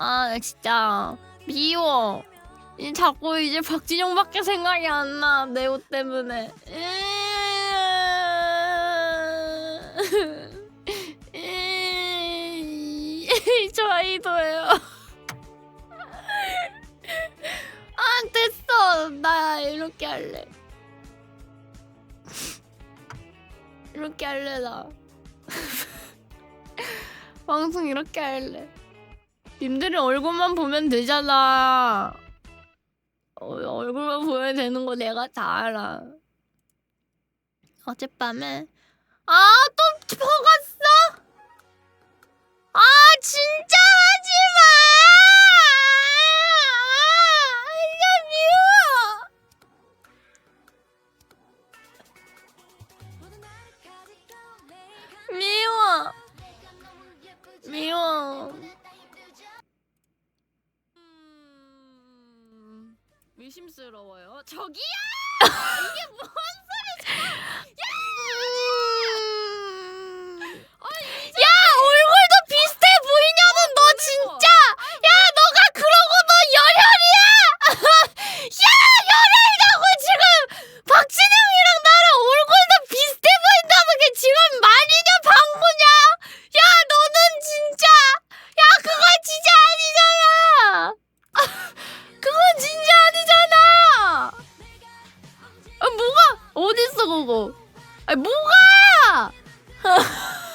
아 진짜 미워. 이 자꾸 이제 박진영밖에 생각이 안 나. 내 옷 때문에. 저 아이도예요. 아 됐어. 나 이렇게 할래. 이렇게 할래 나. 방송 이렇게 할래. 님들이 얼굴만 보면 되잖아. 어, 얼굴만 보면 되는 거 내가 다 알아. 어젯밤에 아 또 퍼갔어? 아 진짜 하지 마! 아, 미워. 미워. 미워. 의심스러워요. 저기요! 이게 뭔 어딨어 그거? 아 뭐가?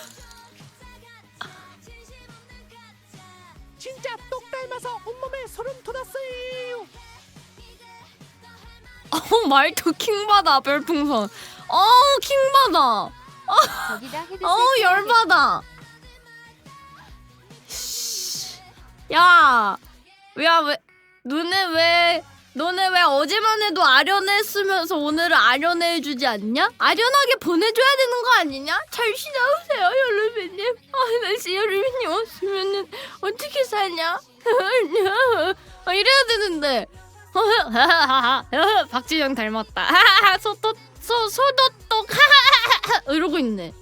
진짜 똑 닮아서 온몸에 소름 돋았어요. 어 말투 킹받아 별풍선 어 킹받아 저기다 헤드셋 어 열받아 야 야, 왜, 너네 왜, 너네 왜 어제만 해도 아련했으면서 오늘은 아련해주지 않냐? 아련하게 보내줘야 되는 거 아니냐? 잘 쉬나오세요, 여름이님. 아, 나 진짜 여름이님 없으면은 어떻게 사냐? 아, 이래야 되는데. 박진영 닮았다. 소도, 소, 소도똑. 이러고 있네.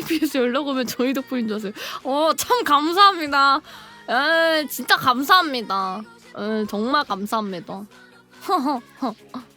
JYP에서 연락 오면 저희 덕분인 줄 아세요. 어, 참 감사합니다. 에, 진짜 감사합니다. 에, 정말 감사합니다.